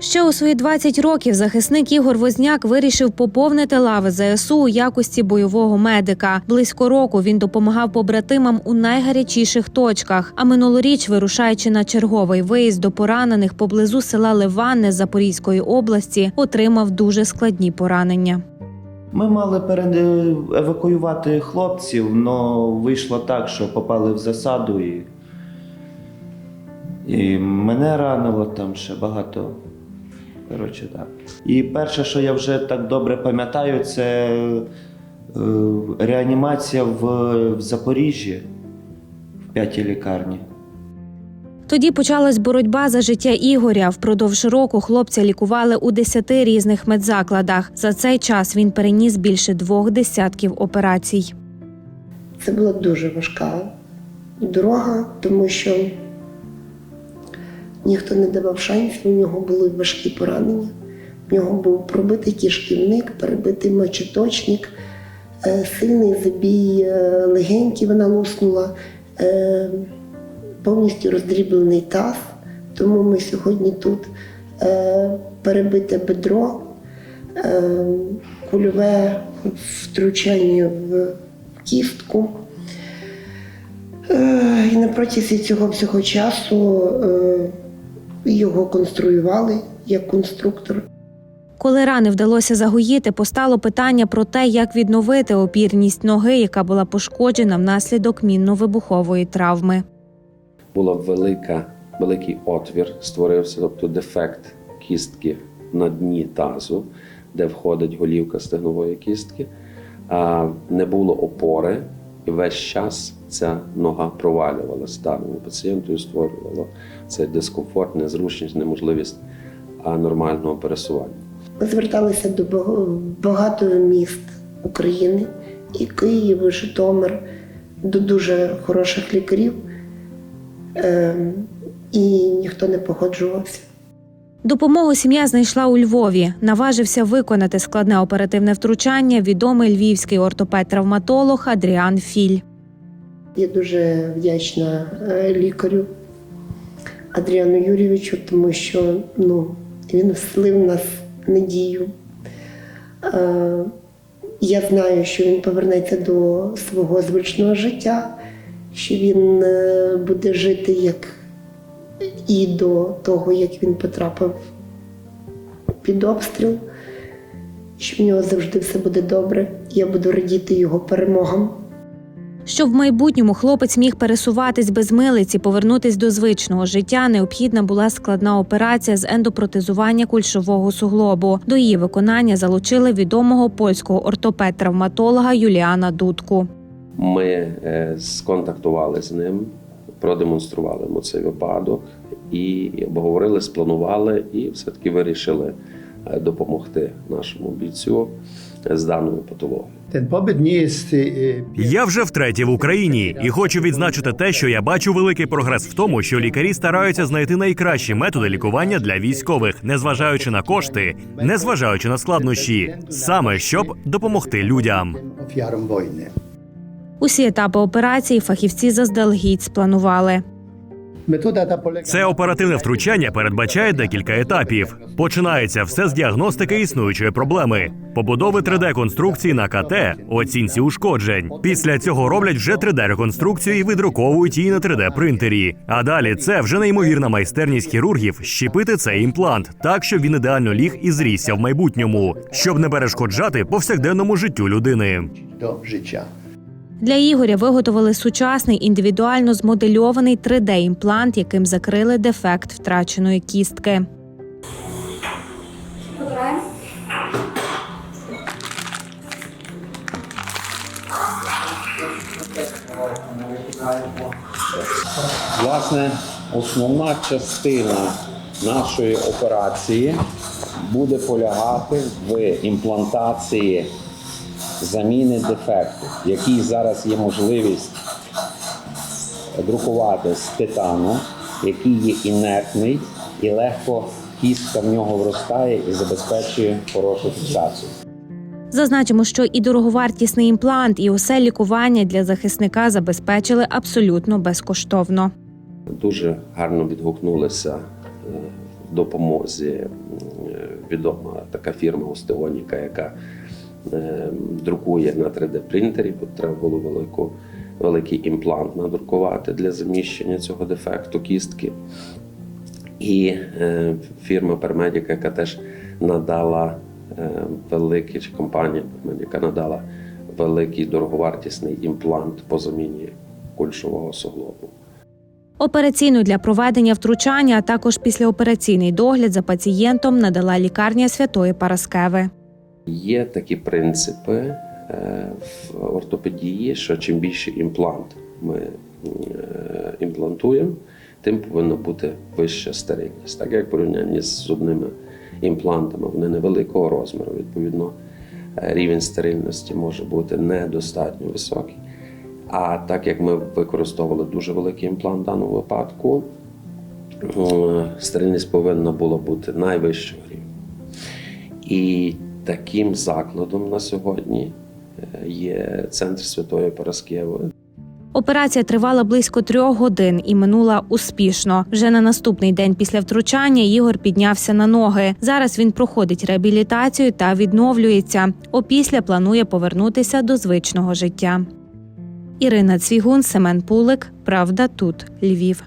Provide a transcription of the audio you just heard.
Ще у свої 20 років захисник Ігор Возняк вирішив поповнити лави ЗСУ у якості бойового медика. Близько року він допомагав побратимам у найгарячіших точках. А минулоріч, вирушаючи на черговий виїзд до поранених поблизу села Ливанне Запорізької області, отримав дуже складні поранення. Ми мали пере- евакуювати хлопців, але вийшло так, що попали в засаду і, і мене ранило там ще багато. Коротше, так. І перше, що я вже так добре пам'ятаю, це е, реанімація в, в Запоріжжі в п'ятій лікарні. Тоді почалась боротьба за життя Ігоря. Впродовж року хлопця лікували у 10 різних медзакладах. За цей час він переніс більше двох десятків операцій. Це була дуже важка дорога, тому що ніхто не давав шансів, у нього були важкі поранення. У нього був пробитий кишківник, перебитий мочеточник, е, сильний забій е, легенькі вона луснула, е, повністю роздріблений таз. Тому ми сьогодні тут перебите бедро, кульове втручання в кістку. І на протязі цього всього часу його конструювали як конструктор. Коли рани вдалося загоїти, постало питання про те, як відновити опірність ноги, яка була пошкоджена внаслідок мінно-вибухової травми. була велика, великий отвір, створився, тобто дефект кістки на дні тазу, де входить голівка стегнової кістки. А не було опори, і весь час ця нога провалювалася даному пацієнту і створювало цей дискомфорт, незручність, неможливість нормального пересування. Зверталися до багато міст України, і Київ, і Житомир, до дуже хороших лікарів, Е, і ніхто не погоджувався. Допомогу сім'я знайшла у Львові. Наважився виконати складне оперативне втручання відомий львівський ортопед-травматолог Адріан Філь. Я дуже вдячна е, лікарю Адріану Юрійовичу, тому що ну, він вселив в нас надію. Е, Я знаю, що він повернеться до свого звичного життя, що він е, буде жити як і до того, як він потрапив під обстріл, що в нього завжди все буде добре. Я буду радіти його перемогам. Щоб в майбутньому хлопець міг пересуватись без милиці, повернутись до звичного життя, необхідна була складна операція з ендопротезування кульшового суглобу. До її виконання залучили відомого польського ортопед-травматолога Юліана Дудку. Ми е, сконтактували з ним, продемонстрували йому цей випадок і обговорили, спланували і все-таки вирішили е, допомогти нашому бійцю з даною патологією. E, Я вже втретє в Україні і хочу відзначити те, що я бачу великий прогрес в тому, що лікарі стараються знайти найкращі методи лікування для військових, незважаючи на кошти, незважаючи на складнощі, саме щоб допомогти людям. Усі етапи операції фахівці заздалегідь спланували. Це оперативне втручання передбачає декілька етапів. Починається все з діагностики існуючої проблеми, побудови 3D-конструкції на КТ, оцінці ушкоджень. Після цього роблять вже 3D-реконструкцію і видруковують її на 3D-принтері. А далі це вже неймовірна майстерність хірургів щепити цей імплант так, щоб він ідеально ліг і зрісся в майбутньому, щоб не перешкоджати повсякденному життю людини. do życia. Для Ігоря виготовили сучасний індивідуально змодельований 3D-імплант, яким закрили дефект втраченої кістки. Власне, основна частина нашої операції буде полягати в імплантації заміни дефекту, який зараз є можливість друкувати з титану, який є інертний і легко кістка в нього вростає і забезпечує хорошу фіксацію. Зазначимо, що і дороговартісний імплант, і усе лікування для захисника забезпечили абсолютно безкоштовно. Дуже гарно відгукнулися е, допомозі відома така фірма Остеоніка, яка е, друкує на 3D-принтері, бо треба було велику, великий імплант надрукувати для заміщення цього дефекту кістки. І е, фірма Пермедіка, яка теж надала е, великий, чи компанія Пермедіка надала великий дороговартісний імплант по заміні кульшового суглобу. Операційну для проведення втручання, а також післяопераційний догляд за пацієнтом надала лікарня Святої Параскеви. Є такі принципи е, в ортопедії, що чим більше імплант ми е, імплантуємо, тим повинна бути вища стерильність. Так як порівнянні з зубними імплантами, вони невеликого розміру. Відповідно, е, рівень стерильності може бути недостатньо високий. А так як ми використовували дуже великий імплант в даному випадку, стерильність повинна була бути найвищого рівня. І таким закладом на сьогодні е, є центр Святої Параскеви. Операція тривала близько трьох годин і минула успішно. Вже на наступний день після втручання Ігор піднявся на ноги. Зараз він проходить реабілітацію та відновлюється. Опісля планує повернутися до звичного життя. Ірина Цвігун, Семен Пулик. Правда, тут Львів.